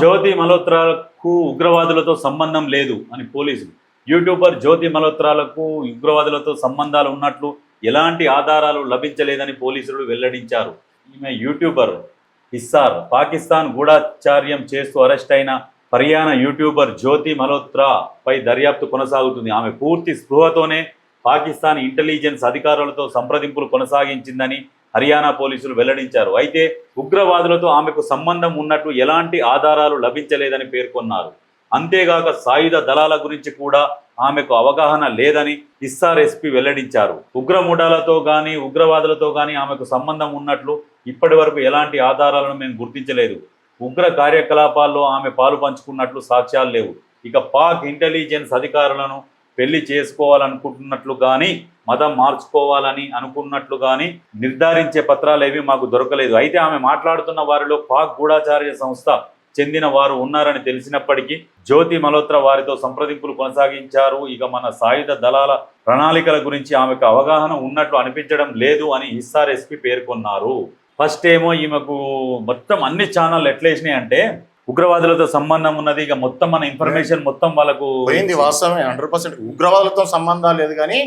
జ్యోతి మల్హోత్రాలకు ఉగ్రవాదులతో సంబంధం లేదు అని పోలీసులు. యూట్యూబర్ జ్యోతి మల్హోత్రాలకు ఉగ్రవాదులతో సంబంధాలు ఉన్నట్లు ఎలాంటి ఆధారాలు లభించలేదని పోలీసులు వెల్లడించారు. ఈమె యూట్యూబర్ ఇస్సార్. పాకిస్తాన్ గూఢాచార్యం చేస్తూ అరెస్ట్ అయిన హర్యానా యూట్యూబర్ జ్యోతి మల్హోత్రా పై దర్యాప్తు కొనసాగుతుంది. ఆమె పూర్తి స్పృహతోనే పాకిస్తాన్ ఇంటెలిజెన్స్ అధికారులతో సంప్రదింపులు కొనసాగించిందని హర్యానా పోలీసులు వెల్లడించారు. అయితే ఉగ్రవాదులతో ఆమెకు సంబంధం ఉన్నట్టు ఎలాంటి ఆధారాలు లభించలేదని పేర్కొన్నారు. అంతేగాక సాయుధ దళాల గురించి కూడా ఆమెకు అవగాహన లేదని ఇస్సార్ ఎస్పీ వెల్లడించారు ఉగ్రముఠాలతో కానీ ఉగ్రవాదులతో కానీ ఆమెకు సంబంధం ఉన్నట్లు ఇప్పటి వరకు ఎలాంటి ఆధారాలను మేము గుర్తించలేదు. ఉగ్ర కార్యకలాపాల్లో ఆమె పాలు పంచుకున్నట్లు సాక్ష్యాలు లేవు. ఇక పాక్ ఇంటెలిజెన్స్ అధికారులను పెళ్ళి చేసుకోవాలనుకుంటున్నట్లు కానీ మతం మార్చుకోవాలని అనుకున్నట్లు కానీ నిర్ధారించే పత్రాలు ఏవి మాకు దొరకలేదు. అయితే ఆమె మాట్లాడుతున్న వారిలో పాక్ గూఢాచార్య సంస్థ చెందిన వారు ఉన్నారని తెలిసినప్పటికీ జ్యోతి మల్హోత్రా వారితో సంప్రదింపులు కొనసాగించారు. ఇక మన సాయుధ దళాల ప్రణాళికల గురించి ఆమెకు అవగాహన ఉన్నట్లు అనిపించడం లేదు అని హిస్సార్ ఎస్పీ పేర్కొన్నారు. ఫస్ట్ ఏమో ఈమెకు మొత్తం అన్ని ఛానల్ ఎట్లేసినాయి అంటే ఉగ్రవాదులతో సంబంధం ఉన్నది ఇక మొత్తం మన ఇన్ఫర్మేషన్ మొత్తం వాళ్ళకు పోయింది వాస్తవమే హండ్రెడ్ పర్సెంట్ ఉగ్రవాదులతో సంబంధాలు లేదు కానీ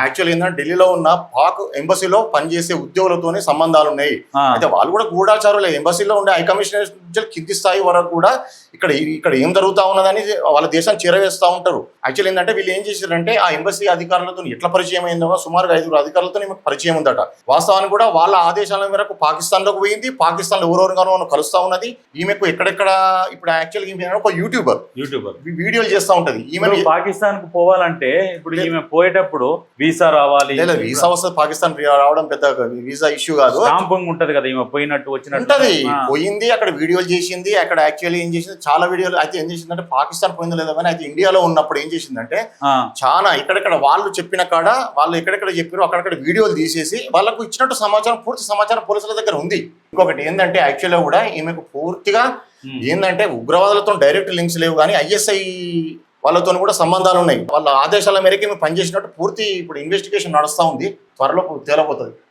యాక్చువల్ ఏంటంటే ఢిల్లీలో ఉన్న పాక్ ఎంబసీలో పనిచేసే ఉద్యోగులతోనే సంబంధాలు ఉన్నాయి. అయితే వాళ్ళు కూడా గూఢాచారులే ఎంబసీలో ఉండే హై కమిషనర్ నుంచి కింది స్థాయి వరకు కూడా ఇక్కడ ఇక్కడ ఏం జరుగుతా ఉన్నదని వాళ్ళ దేశాన్ని చేరవేస్తూ ఉంటారు. యాక్చువల్ ఏంటంటే వీళ్ళు ఏం చేశారంటే ఆ ఎంబసీ అధికారులతో ఎట్లా పరిచయం అయిందో సుమారుగా ఐదుగురు అధికారులతో ఈమెకు పరిచయం ఉందట. వాస్తవానికి కూడా వాళ్ళ ఆదేశాల మేరకు పాకిస్తాన్లోకి పోయింది. పాకిస్తాన్లో ఎవరెవరిగానో కలుస్తా ఉన్నది. ఈమెకు ఎక్కడెక్కడ ఇప్పుడు యాక్చువల్ ఈమె ఒక యూట్యూబర్ యూట్యూబర్ వీడియోలు చేస్తూ ఉంటది. ఈమె పాకిస్తాన్కు పోవాలంటే ఇప్పుడు ఈమె పోయేటప్పుడు వీసా రావాలి. లేదా వీసా వస్తుంది పాకిస్తాన్ రావడం పెద్ద వీసా ఇష్యూ కాదు. స్టాంపింగ్ ఉంటది కదా ఈమె పోయినట్టు వచ్చినట్టు. ఉంటది. పోయింది అక్కడ వీడియోలు చేసింది అక్కడ యాక్చువల్లీ ఏం చేసింది చాలా వీడియోలు అయితే ఏం చేసిందంటే పాకిస్తాన్ పోయిందో లేదో కానీ అయితే ఇండియాలో ఉన్నప్పుడు ఏం చేసిందంటే చాలా ఇక్కడెక్కడ వాళ్ళు చెప్పిన కాడ వాళ్ళు ఎక్కడెక్కడ చెప్పారో అక్కడక్కడ వీడియోలు తీసేసి వాళ్ళకు ఇచ్చినట్టు సమాచారం పూర్తి సమాచారం పోలీసుల దగ్గర ఉంది. ఇంకొకటి ఏంటంటే యాక్చువల్గా కూడా ఈమెకు పూర్తిగా. ఏంటంటే ఉగ్రవాదులతో డైరెక్ట్ లింక్స్ లేవు కానీ ఐఎస్ఐ వాళ్ళతో కూడా సంబంధాలు ఉన్నాయి. వాళ్ళ ఆదేశాల మేరకు ఈమె పనిచేసినట్టు పూర్తి ఇప్పుడు ఇన్వెస్టిగేషన్ నడుస్తూ ఉంది. త్వరలో తేలబోతుంది.